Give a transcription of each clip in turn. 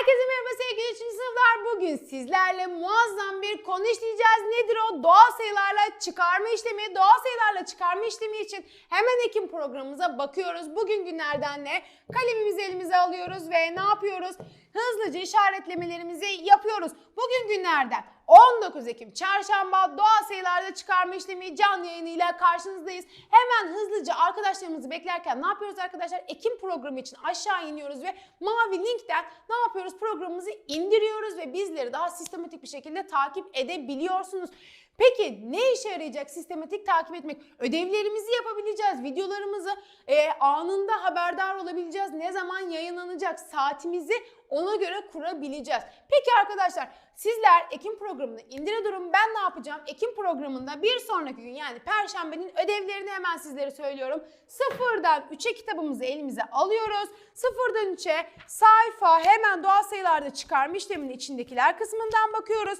Herkese merhaba sevgili 3. sınıflar. Bugün sizlerle muazzam bir konu işleyeceğiz. Nedir o? Doğal sayılarla çıkarma işlemi. Doğal sayılarla çıkarma işlemi için hemen Ekim programımıza bakıyoruz. Bugün günlerden ne? Kalemimizi elimize alıyoruz ve ne yapıyoruz? Hızlıca işaretlemelerimizi yapıyoruz. Bugün günlerden 19 Ekim Çarşamba doğal sayılarda çıkarma işlemi canlı yayınıyla karşınızdayız. Hemen hızlıca arkadaşlarımızı beklerken ne yapıyoruz arkadaşlar? Ekim programı için aşağı iniyoruz ve mavi linkten ne yapıyoruz? Programımızı indiriyoruz ve bizleri daha sistematik bir şekilde takip edebiliyorsunuz. Peki ne işe yarayacak sistematik takip etmek? Ödevlerimizi yapabileceğiz, videolarımızı e, anında haberdar olabileceğiz. Ne zaman yayınlanacak saatimizi ona göre kurabileceğiz. Peki arkadaşlar sizler Ekim programını indire durun. Ben ne yapacağım? Ekim programında bir sonraki gün yani Perşembenin ödevlerini hemen sizlere söylüyorum. Sıfırdan 3'e kitabımızı elimize alıyoruz. Sıfırdan 3'e sayfa hemen doğal sayılarda çıkarma işleminin içindekiler kısmından bakıyoruz.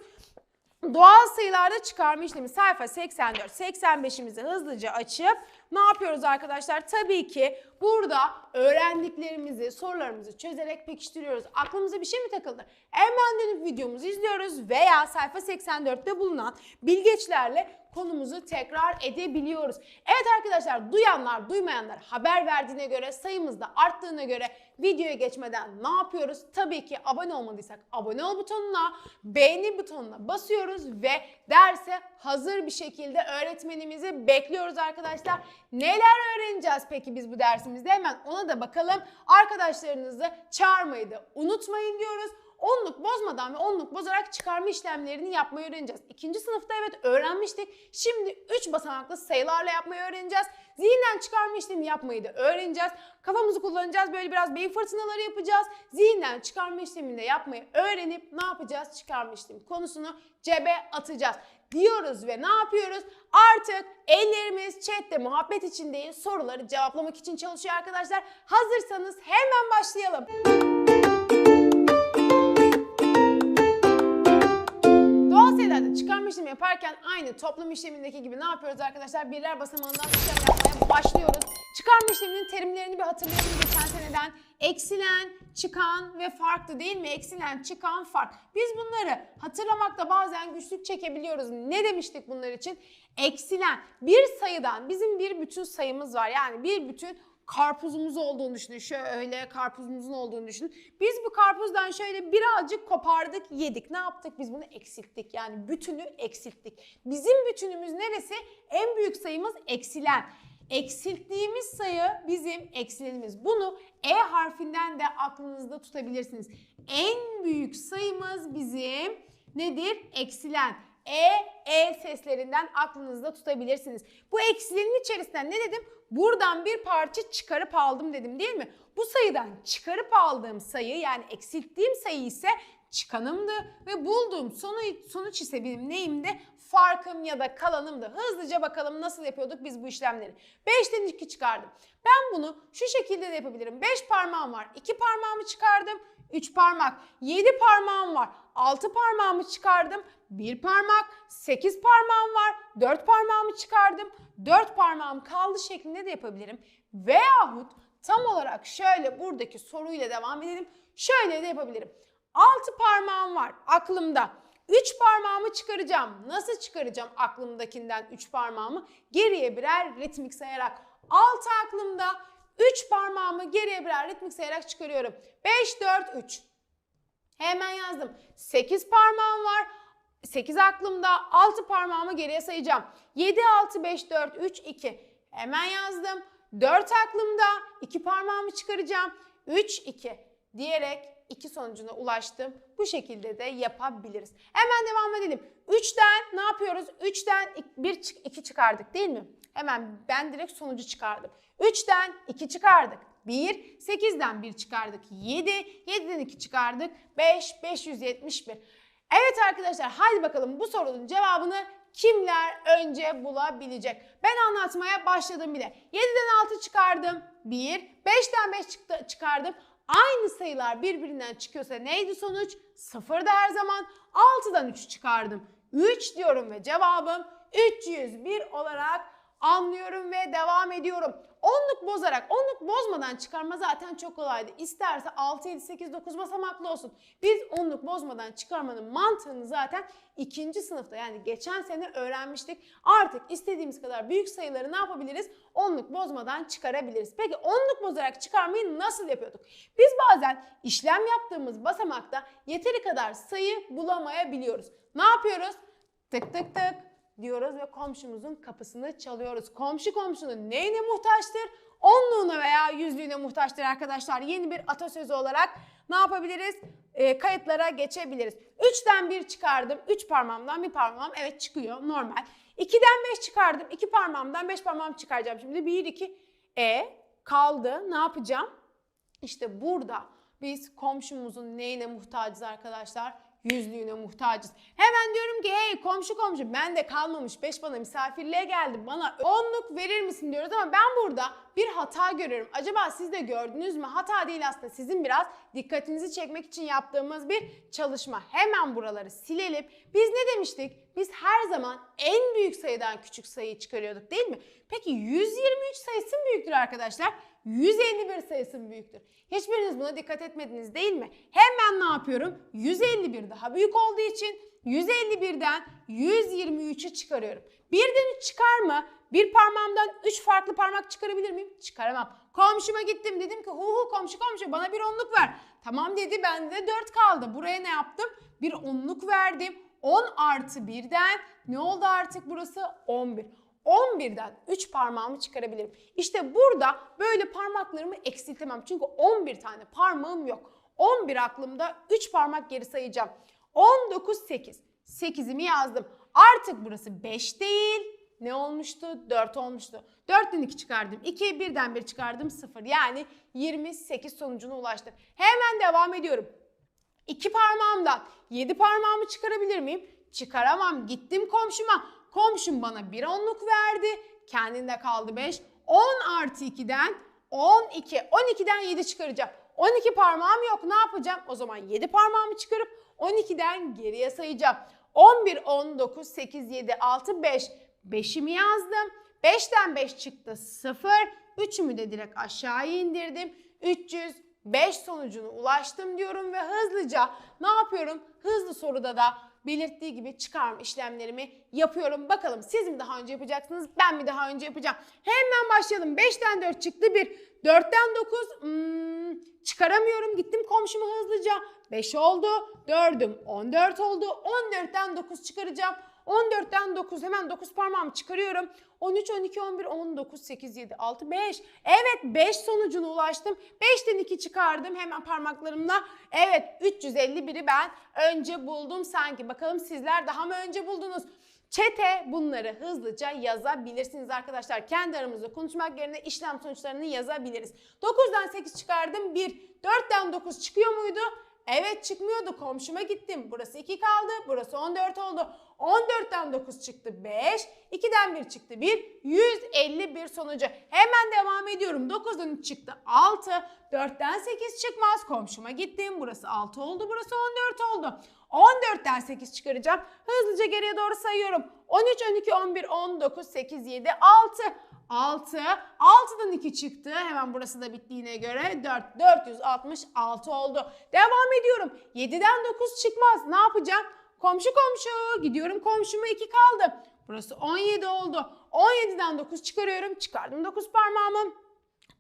Doğal sayılarda çıkarma işlemi sayfa 84, 85'imizi hızlıca açıp ne yapıyoruz arkadaşlar? Tabii ki burada öğrendiklerimizi, sorularımızı çözerek pekiştiriyoruz. Aklımıza bir şey mi takıldı? Hemen dönüp videomuzu izliyoruz veya sayfa 84'te bulunan bilgeçlerle konumuzu tekrar edebiliyoruz. Evet arkadaşlar duyanlar duymayanlar haber verdiğine göre sayımız da arttığına göre videoya geçmeden ne yapıyoruz? Tabii ki abone olmadıysak abone ol butonuna, beğeni butonuna basıyoruz ve derse hazır bir şekilde öğretmenimizi bekliyoruz arkadaşlar. Neler öğreneceğiz peki biz bu dersimizde? Hemen ona da bakalım. Arkadaşlarınızı çağırmayı da unutmayın diyoruz. Onluk bozmadan ve onluk bozarak çıkarma işlemlerini yapmayı öğreneceğiz. İkinci sınıfta evet öğrenmiştik. Şimdi 3 basamaklı sayılarla yapmayı öğreneceğiz. Zihinden çıkarma işlemi yapmayı da öğreneceğiz. Kafamızı kullanacağız. Böyle biraz beyin fırtınaları yapacağız. Zihinden çıkarma işlemini de yapmayı öğrenip ne yapacağız? Çıkarma işlemi konusunu cebe atacağız diyoruz ve ne yapıyoruz? Artık ellerimiz chatte muhabbet içindeyiz. Soruları cevaplamak için çalışıyor arkadaşlar. Hazırsanız hemen başlayalım. İşlemi yaparken aynı toplum işlemindeki gibi ne yapıyoruz arkadaşlar? Birler basamağından işlem yapmaya başlıyoruz. Çıkarma işleminin terimlerini bir hatırlayalım geçen seneden. Eksilen, çıkan ve farklı değil mi? Eksilen, çıkan, fark. Biz bunları hatırlamakta bazen güçlük çekebiliyoruz. Ne demiştik bunlar için? Eksilen bir sayıdan bizim bir bütün sayımız var. Yani bir bütün karpuzumuz olduğunu düşünün. Şöyle karpuzumuzun olduğunu düşünün. Biz bu karpuzdan şöyle birazcık kopardık, yedik. Ne yaptık? Biz bunu eksilttik. Yani bütünü eksilttik. Bizim bütünümüz neresi? En büyük sayımız eksilen. Eksilttiğimiz sayı bizim eksilenimiz. Bunu E harfinden de aklınızda tutabilirsiniz. En büyük sayımız bizim nedir? Eksilen. E, E seslerinden aklınızda tutabilirsiniz. Bu eksilenin içerisinden ne dedim? Buradan bir parça çıkarıp aldım dedim değil mi? Bu sayıdan çıkarıp aldığım sayı yani eksilttiğim sayı ise çıkanımdı ve bulduğum sonuç, sonuç ise benim neyimdi? Farkım ya da kalanımdı. Hızlıca bakalım nasıl yapıyorduk biz bu işlemleri. 5'ten 2 çıkardım. Ben bunu şu şekilde de yapabilirim. 5 parmağım var. 2 parmağımı çıkardım. 3 parmak. 7 parmağım var. 6 parmağımı çıkardım. 1 parmak. 8 parmağım var. 4 parmağımı çıkardım. 4 parmağım kaldı şeklinde de yapabilirim. Veyahut tam olarak şöyle buradaki soruyla devam edelim. Şöyle de yapabilirim. 6 parmağım var aklımda. 3 parmağımı çıkaracağım. Nasıl çıkaracağım aklımdakinden 3 parmağımı? Geriye birer ritmik sayarak. 6 aklımda 3 parmağımı geriye birer ritmik sayarak çıkarıyorum. 5, 4, 3. Hemen yazdım. 8 parmağım var. 8 aklımda 6 parmağımı geriye sayacağım. 7, 6, 5, 4, 3, 2. Hemen yazdım. 4 aklımda 2 parmağımı çıkaracağım. 3, 2 diyerek 2 sonucuna ulaştım. Bu şekilde de yapabiliriz. Hemen devam edelim. 3'ten ne yapıyoruz? 3'ten 1 2 çıkardık değil mi? Hemen ben direkt sonucu çıkardım. 3'ten 2 çıkardık. 1, 8'den 1 çıkardık. 7, 7'den 2 çıkardık. 5, 571. Evet arkadaşlar haydi bakalım bu sorunun cevabını kimler önce bulabilecek? Ben anlatmaya başladım bile. 7'den 6 çıkardım. 1, 5'ten 5 çıktı, çıkardım. Aynı sayılar birbirinden çıkıyorsa neydi sonuç? 0 da her zaman. 6'dan 3 çıkardım. 3 diyorum ve cevabım 301 olarak anlıyorum ve devam ediyorum. Onluk bozarak, onluk bozmadan çıkarma zaten çok kolaydı. İsterse 6, 7, 8, 9 basamaklı olsun. Biz onluk bozmadan çıkarmanın mantığını zaten ikinci sınıfta yani geçen sene öğrenmiştik. Artık istediğimiz kadar büyük sayıları ne yapabiliriz? Onluk bozmadan çıkarabiliriz. Peki onluk bozarak çıkarmayı nasıl yapıyorduk? Biz bazen işlem yaptığımız basamakta yeteri kadar sayı bulamayabiliyoruz. Ne yapıyoruz? Tık tık tık diyoruz ve komşumuzun kapısını çalıyoruz. Komşu komşunun neyine muhtaçtır? Onluğuna veya yüzlüğüne muhtaçtır arkadaşlar. Yeni bir atasözü olarak ne yapabiliriz? Ee, kayıtlara geçebiliriz. 3'ten 1 çıkardım. 3 parmağımdan bir parmağım evet çıkıyor normal. 2'den 5 çıkardım. 2 parmağımdan 5 parmağım çıkaracağım. Şimdi 1, 2, e kaldı. Ne yapacağım? İşte burada biz komşumuzun neyine muhtacız arkadaşlar? Yüzlüğüne muhtacız. Hemen diyorum ki hey komşu komşu ben de kalmamış 5 bana misafirliğe geldim bana onluk verir misin diyoruz ama ben burada bir hata görüyorum. Acaba siz de gördünüz mü? Hata değil aslında sizin biraz dikkatinizi çekmek için yaptığımız bir çalışma. Hemen buraları silelim. Biz ne demiştik? Biz her zaman en büyük sayıdan küçük sayıyı çıkarıyorduk değil mi? Peki 123 sayısı mı büyüktür arkadaşlar? 151 sayısı mı büyüktür? Hiçbiriniz buna dikkat etmediniz değil mi? Hemen ne yapıyorum? 151 daha büyük olduğu için 151'den 123'ü çıkarıyorum. Birden 3 çıkar mı? Bir parmağımdan 3 farklı parmak çıkarabilir miyim? Çıkaramam. Komşuma gittim dedim ki hu hu komşu komşu bana bir onluk ver. Tamam dedi bende 4 kaldı. Buraya ne yaptım? Bir onluk verdim. 10 artı 1'den ne oldu artık burası? 11. 11'den 3 parmağımı çıkarabilirim. İşte burada böyle parmaklarımı eksiltemem. Çünkü 11 tane parmağım yok. 11 aklımda 3 parmak geri sayacağım. 19, 8. 8'imi yazdım. Artık burası 5 değil. Ne olmuştu? 4 olmuştu. 4'ten 2 çıkardım. 2'yi birden bir çıkardım 0. Yani 28 sonucuna ulaştım. Hemen devam ediyorum. 2 parmağımdan 7 parmağımı çıkarabilir miyim? Çıkaramam. Gittim komşuma. Komşum bana bir onluk verdi. Kendinde kaldı 5. 10 artı 2'den 12. 12'den 7 çıkaracağım. 12 parmağım yok. Ne yapacağım? O zaman 7 parmağımı çıkarıp 12'den geriye sayacağım. 11, 19, 8, 7, 6, 5. 5'imi yazdım. 5'ten 5 çıktı 0. 3'ümü de direkt aşağıya indirdim. 305 sonucuna ulaştım diyorum ve hızlıca ne yapıyorum? Hızlı soruda da belirttiği gibi çıkarma işlemlerimi yapıyorum. Bakalım siz mi daha önce yapacaksınız ben mi daha önce yapacağım? Hemen başlayalım. 5'ten 4 çıktı 1. 4'ten 9 hmm, çıkaramıyorum. Gittim komşuma hızlıca. 5 oldu. 4'üm 14 oldu. 14'ten 9 çıkaracağım. 14'ten 9 hemen 9 parmağımı çıkarıyorum. 13, 12, 11, 19, 8, 7, 6, 5. Evet 5 sonucuna ulaştım. 5'ten 2 çıkardım hemen parmaklarımla. Evet 351'i ben önce buldum sanki. Bakalım sizler daha mı önce buldunuz? Çete bunları hızlıca yazabilirsiniz arkadaşlar. Kendi aramızda konuşmak yerine işlem sonuçlarını yazabiliriz. 9'dan 8 çıkardım 1. 4'ten 9 çıkıyor muydu? Evet çıkmıyordu. Komşuma gittim. Burası 2 kaldı. Burası 14 oldu. 14'ten 9 çıktı 5. 2'den 1 çıktı 1. 151 sonucu. Hemen devam ediyorum. 9'dan 3 çıktı 6. 4'ten 8 çıkmaz. Komşuma gittim. Burası 6 oldu. Burası 14 oldu. 14'ten 8 çıkaracağım. Hızlıca geriye doğru sayıyorum. 13, 12, 11, 19, 8, 7, 6. 6. 6'dan 2 çıktı. Hemen burası da bittiğine göre 4. 466 oldu. Devam ediyorum. 7'den 9 çıkmaz. Ne yapacağım? Komşu komşu. Gidiyorum komşuma 2 kaldı. Burası 17 oldu. 17'den 9 çıkarıyorum. Çıkardım 9 parmağımı.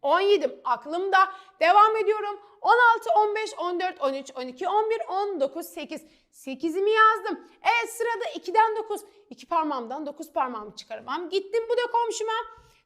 17 aklımda. Devam ediyorum. 16, 15, 14, 13, 12, 11, 19, 8. 8'imi yazdım. Evet sırada 2'den 9. 2 parmağımdan 9 parmağımı çıkaramam. Gittim bu da komşuma.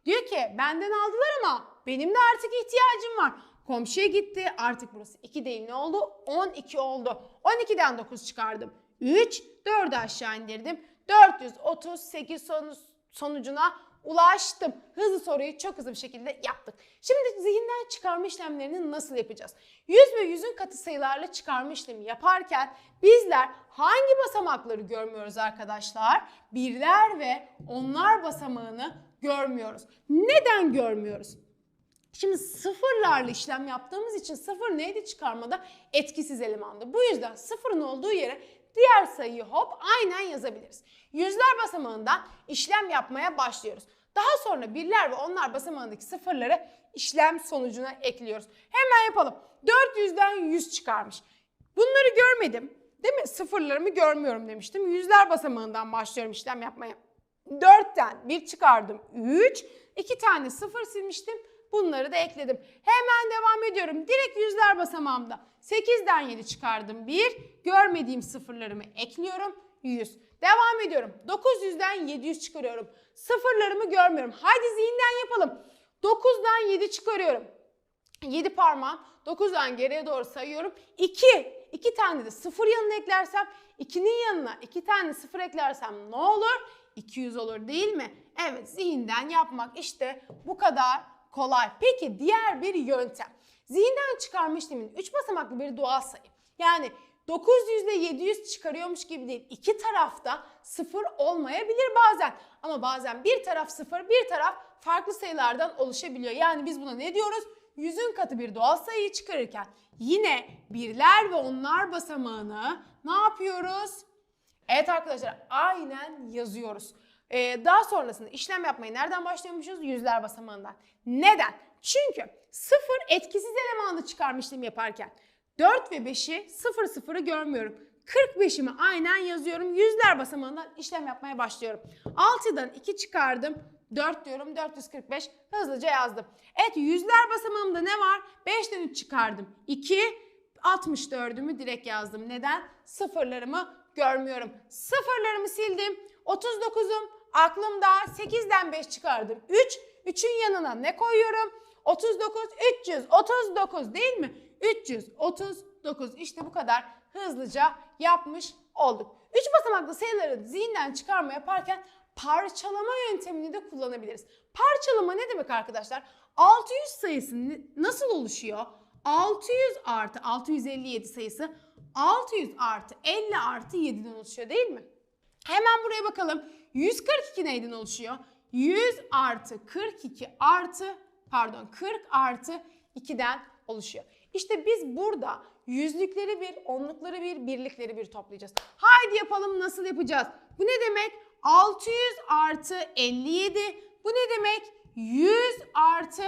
Diyor ki benden aldılar ama benim de artık ihtiyacım var. Komşuya gitti. Artık burası 2 değil ne oldu? 12 oldu. 12'den 9 çıkardım. 3, 4'ü aşağı indirdim. 438 sonuç, sonucuna ulaştım. Hızlı soruyu çok hızlı bir şekilde yaptık. Şimdi zihinden çıkarma işlemlerini nasıl yapacağız? 100 ve 100'ün katı sayılarla çıkarma işlemi yaparken bizler hangi basamakları görmüyoruz arkadaşlar? Birler ve onlar basamağını görmüyoruz. Neden görmüyoruz? Şimdi sıfırlarla işlem yaptığımız için sıfır neydi çıkarmada? Etkisiz elemandı. Bu yüzden sıfırın olduğu yere diğer sayıyı hop aynen yazabiliriz. Yüzler basamağından işlem yapmaya başlıyoruz. Daha sonra birler ve onlar basamağındaki sıfırları işlem sonucuna ekliyoruz. Hemen yapalım. 400'den 100 çıkarmış. Bunları görmedim. Değil mi? Sıfırlarımı görmüyorum demiştim. Yüzler basamağından başlıyorum işlem yapmaya. 4'ten 1 çıkardım 3. 2 tane sıfır silmiştim. Bunları da ekledim. Hemen devam ediyorum. Direkt yüzler basamağımda. 8'den 7 çıkardım 1. Görmediğim sıfırlarımı ekliyorum. 100. Devam ediyorum. 900'den 700 çıkarıyorum. Sıfırlarımı görmüyorum. Haydi zihinden yapalım. 9'dan 7 çıkarıyorum. 7 parmağım 9'dan geriye doğru sayıyorum. 2. 2 tane de sıfır yanına eklersem 2'nin yanına 2 tane sıfır eklersem ne olur? 200 olur değil mi? Evet zihinden yapmak işte bu kadar kolay. Peki diğer bir yöntem. Zihinden çıkarma işleminin 3 basamaklı bir doğal sayı. Yani 900 ile 700 çıkarıyormuş gibi değil. İki tarafta sıfır olmayabilir bazen. Ama bazen bir taraf sıfır, bir taraf farklı sayılardan oluşabiliyor. Yani biz buna ne diyoruz? Yüzün katı bir doğal sayıyı çıkarırken yine birler ve onlar basamağını ne yapıyoruz? Evet arkadaşlar aynen yazıyoruz. Ee, daha sonrasında işlem yapmayı nereden başlıyormuşuz? Yüzler basamağından. Neden? Çünkü sıfır etkisiz elemanı çıkarma işlemi yaparken 4 ve 5'i 0 0'ı görmüyorum. 45'imi aynen yazıyorum. Yüzler basamağından işlem yapmaya başlıyorum. 6'dan 2 çıkardım. 4 diyorum 445 hızlıca yazdım. Evet yüzler basamağımda ne var? 5'ten 3 çıkardım. 2 64'ümü direkt yazdım. Neden? Sıfırlarımı görmüyorum. Sıfırlarımı sildim. 39'um aklımda 8'den 5 çıkardım. 3 3'ün yanına ne koyuyorum? 39 339 değil mi? 339 işte bu kadar hızlıca yapmış olduk. 3 basamaklı sayıları zihinden çıkarma yaparken parçalama yöntemini de kullanabiliriz. Parçalama ne demek arkadaşlar? 600 sayısı nasıl oluşuyor? 600 artı 657 sayısı 600 artı 50 artı 7'den oluşuyor değil mi? Hemen buraya bakalım. 142 neyden oluşuyor? 100 artı 42 artı pardon 40 artı 2'den oluşuyor. İşte biz burada yüzlükleri bir, onlukları bir, birlikleri bir toplayacağız. Haydi yapalım nasıl yapacağız? Bu ne demek? 600 artı 57. Bu ne demek? 100 artı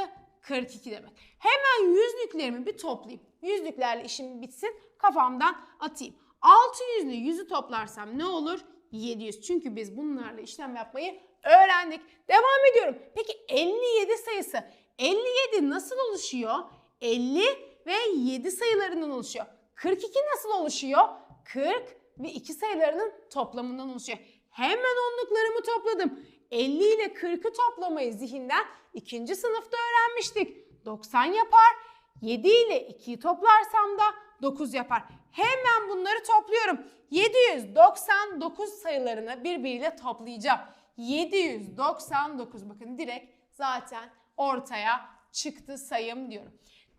42 demek. Hemen yüzlüklerimi bir toplayayım. Yüzlüklerle işim bitsin. Kafamdan atayım. 600 ile 100'ü toplarsam ne olur? 700. Çünkü biz bunlarla işlem yapmayı öğrendik. Devam ediyorum. Peki 57 sayısı. 57 nasıl oluşuyor? 50 ve 7 sayılarından oluşuyor. 42 nasıl oluşuyor? 40 ve 2 sayılarının toplamından oluşuyor. Hemen onluklarımı topladım. 50 ile 40'ı toplamayı zihinden ikinci sınıfta öğrenmiştik. 90 yapar. 7 ile 2'yi toplarsam da 9 yapar. Hemen bunları topluyorum. 799 sayılarını birbiriyle toplayacağım. 799 bakın direkt zaten ortaya çıktı sayım diyorum.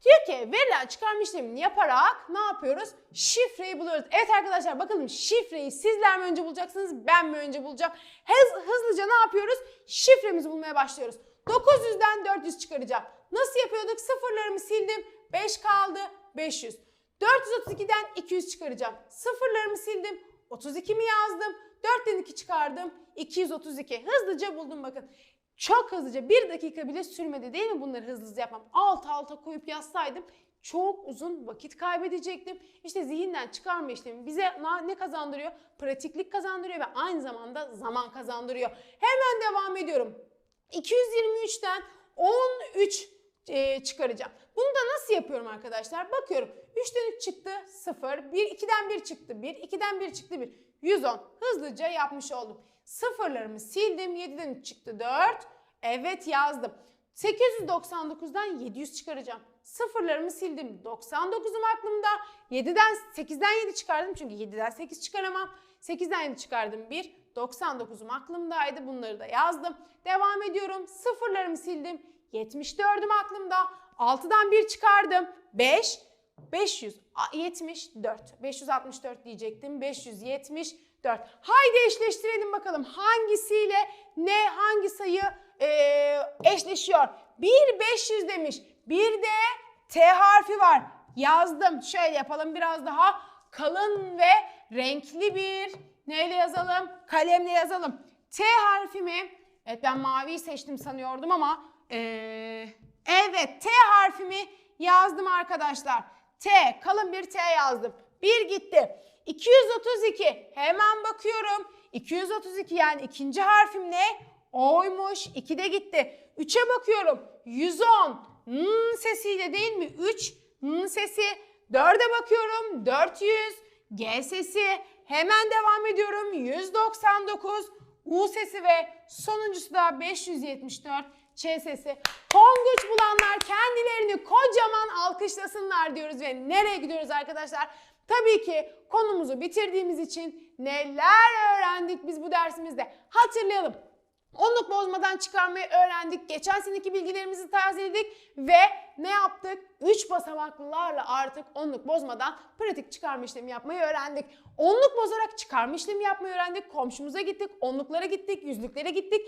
Diyor ki verilen çıkarma işlemini yaparak ne yapıyoruz? Şifreyi buluyoruz. Evet arkadaşlar bakalım şifreyi sizler mi önce bulacaksınız ben mi önce bulacağım? Hız, hızlıca ne yapıyoruz? Şifremizi bulmaya başlıyoruz. 900'den 400 çıkaracağım. Nasıl yapıyorduk? Sıfırlarımı sildim. 5 kaldı. 500. 432'den 200 çıkaracağım. Sıfırlarımı sildim. 32'mi yazdım. 4'ten 2 çıkardım. 232. Hızlıca buldum bakın. Çok hızlıca bir dakika bile sürmedi değil mi bunları hızlı hızlı yapmam? Alt alta koyup yazsaydım çok uzun vakit kaybedecektim. İşte zihinden çıkarma işlemi bize ne kazandırıyor? Pratiklik kazandırıyor ve aynı zamanda zaman kazandırıyor. Hemen devam ediyorum. 223'ten 13 e, çıkaracağım. Bunu da nasıl yapıyorum arkadaşlar? Bakıyorum. 3'ten 3 çıktı 0. 1, 2'den 1 çıktı 1. 2'den 1 çıktı 1. 110. Hızlıca yapmış oldum. Sıfırlarımı sildim. 7'den 3 çıktı 4. Evet yazdım. 899'dan 700 çıkaracağım. Sıfırlarımı sildim. 99'um aklımda. 7'den 8'den 7 çıkardım çünkü 7'den 8 çıkaramam. 8'den 7 çıkardım 1. 99'um aklımdaydı. Bunları da yazdım. Devam ediyorum. Sıfırlarımı sildim. 74'üm aklımda. 6'dan 1 çıkardım. 5. 574. 564 diyecektim. 574. Haydi eşleştirelim bakalım. Hangisiyle ne hangi sayı e, eşleşiyor? 1 500 demiş. Bir de T harfi var. Yazdım. Şöyle yapalım biraz daha kalın ve renkli bir neyle yazalım? Kalemle yazalım. T harfimi Evet ben maviyi seçtim sanıyordum ama ee, evet T harfimi yazdım arkadaşlar. T kalın bir T yazdım. Bir gitti. 232 hemen bakıyorum. 232 yani ikinci harfim ne? O'ymuş. 2 de gitti. 3'e bakıyorum. 110. Hmm sesiyle değil mi? 3. Hmm sesi. 4'e bakıyorum. 400. G sesi. Hemen devam ediyorum. 199. U sesi ve sonuncusu da 574 Ç sesi. Tonguç bulanlar kendilerini kocaman alkışlasınlar diyoruz ve nereye gidiyoruz arkadaşlar? Tabii ki konumuzu bitirdiğimiz için neler öğrendik biz bu dersimizde hatırlayalım. Onluk bozmadan çıkarmayı öğrendik. Geçen seneki bilgilerimizi tazeledik ve ne yaptık? 3 basamaklılarla artık onluk bozmadan pratik çıkarma işlemi yapmayı öğrendik. Onluk bozarak çıkarma işlemi yapmayı öğrendik. Komşumuza gittik, onluklara gittik, yüzlüklere gittik.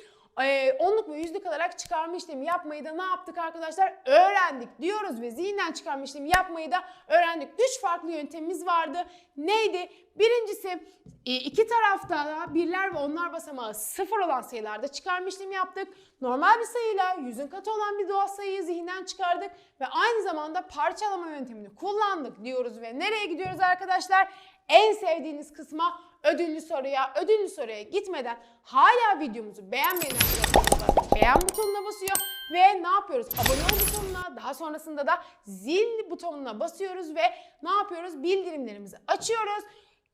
Onluk ve yüzlük alarak çıkarma işlemi yapmayı da ne yaptık arkadaşlar? Öğrendik diyoruz ve zihinden çıkarma işlemi yapmayı da öğrendik. Üç farklı yöntemimiz vardı. Neydi? Birincisi e, iki tarafta birler ve onlar basamağı sıfır olan sayılarda çıkarma işlemi yaptık. Normal bir sayıyla yüzün katı olan bir doğal sayıyı zihinden çıkardık ve aynı zamanda parçalama yöntemini kullandık diyoruz ve nereye gidiyoruz arkadaşlar? En sevdiğiniz kısma ödüllü soruya, ödüllü soruya gitmeden hala videomuzu beğenmeyen beğen butonuna basıyor ve ne yapıyoruz? Abone ol butonuna, daha sonrasında da zil butonuna basıyoruz ve ne yapıyoruz? Bildirimlerimizi açıyoruz.